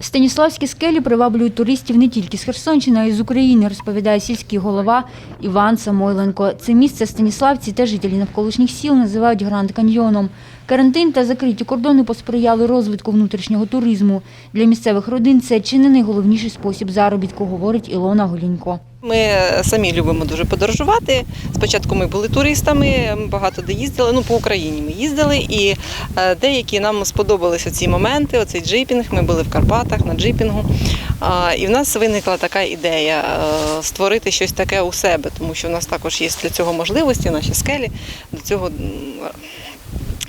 Станіславські скелі приваблюють туристів не тільки з Херсонщини, а й з України, розповідає сільський голова Іван Самойленко. Це місце Станіславці та жителі навколишніх сіл називають Гранд Каньйоном. Карантин та закриті кордони посприяли розвитку внутрішнього туризму. Для місцевих родин це чи не найголовніший спосіб заробітку, говорить Ілона Голінько. Ми самі любимо дуже подорожувати. Спочатку ми були туристами, ми багато де їздили. Ну по Україні ми їздили, і е, деякі нам сподобалися ці моменти. Оцей джипінг. Ми були в Карпатах на джипінгу. І в нас виникла така ідея е, створити щось таке у себе, тому що в нас також є для цього можливості, наші скелі до цього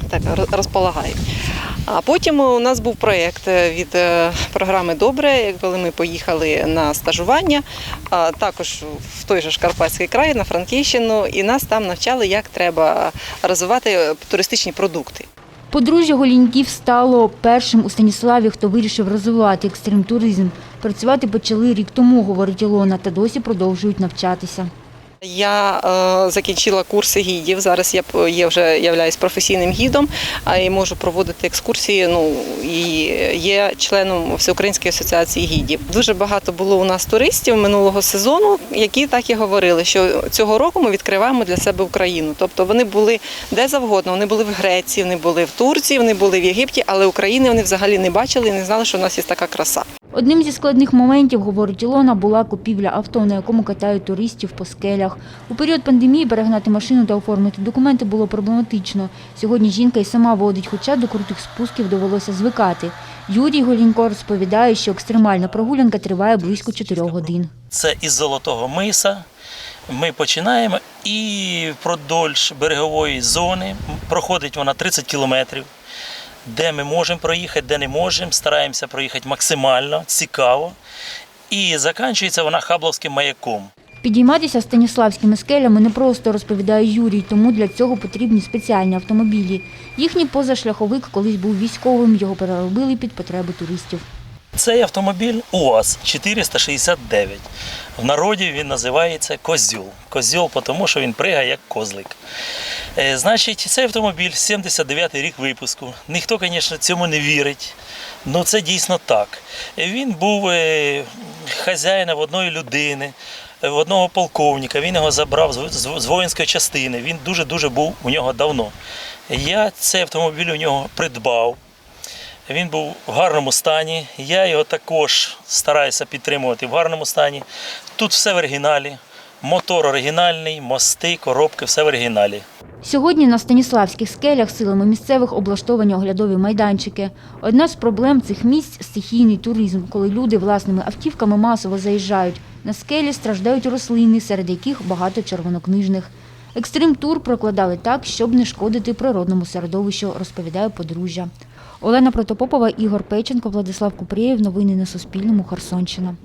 так розполагають. А потім у нас був проєкт від е, програми Добре, коли ми поїхали на стажування, а також в той же Карпатський край, на Франківщину, і нас там навчали, як треба розвивати туристичні продукти. Подружжя Голіньків стало першим у Станіславі, хто вирішив розвивати екстрим-туризм. Працювати почали рік тому, говорить Ілона, та досі продовжують навчатися. Я е, закінчила курси гідів. Зараз я є вже являюсь професійним гідом, а і можу проводити екскурсії. Ну і є членом Всеукраїнської асоціації гідів. Дуже багато було у нас туристів минулого сезону, які так і говорили, що цього року ми відкриваємо для себе Україну. Тобто вони були де завгодно. Вони були в Греції, вони були в Турції, вони були в Єгипті, але України вони взагалі не бачили і не знали, що у нас є така краса. Одним зі складних моментів, говорить Ілона, була купівля авто, на якому катають туристів по скелях. У період пандемії перегнати машину та оформити документи було проблематично. Сьогодні жінка й сама водить, хоча до крутих спусків довелося звикати. Юрій Голінько розповідає, що екстремальна прогулянка триває близько 4 годин. Це із Золотого Миса. Ми починаємо і впродовж берегової зони проходить вона 30 кілометрів. Де ми можемо проїхати, де не можемо, стараємося проїхати максимально цікаво. І закінчується вона Хабловським маяком. Підійматися станіславськими скелями непросто, розповідає Юрій, тому для цього потрібні спеціальні автомобілі. Їхній позашляховик колись був військовим, його переробили під потреби туристів. Цей автомобіль УАЗ 469. В народі він називається козьол. Козьол, тому що він пригає як козлик. Е, Значить, цей автомобіль 79-й рік випуску. Ніхто, звісно, цьому не вірить. Ну це дійсно так. Е, Він був е, хазяїном одної людини, одного полковника. Він його забрав з воїнської частини. Він дуже-дуже був у нього давно. Я цей автомобіль у нього придбав. Він був в гарному стані. Я його також стараюся підтримувати в гарному стані. Тут все в оригіналі. Мотор оригінальний, мости, коробки, все в оригіналі. Сьогодні на Станіславських скелях силами місцевих облаштовані оглядові майданчики. Одна з проблем цих місць – стихійний туризм, коли люди власними автівками масово заїжджають. На скелі страждають рослини, серед яких багато червонокнижних. Екстрим-тур прокладали так, щоб не шкодити природному середовищу, розповідає подружжя. Олена Протопопова, Ігор Печенко, Владислав Купрієв. Новини на Суспільному. Херсонщина.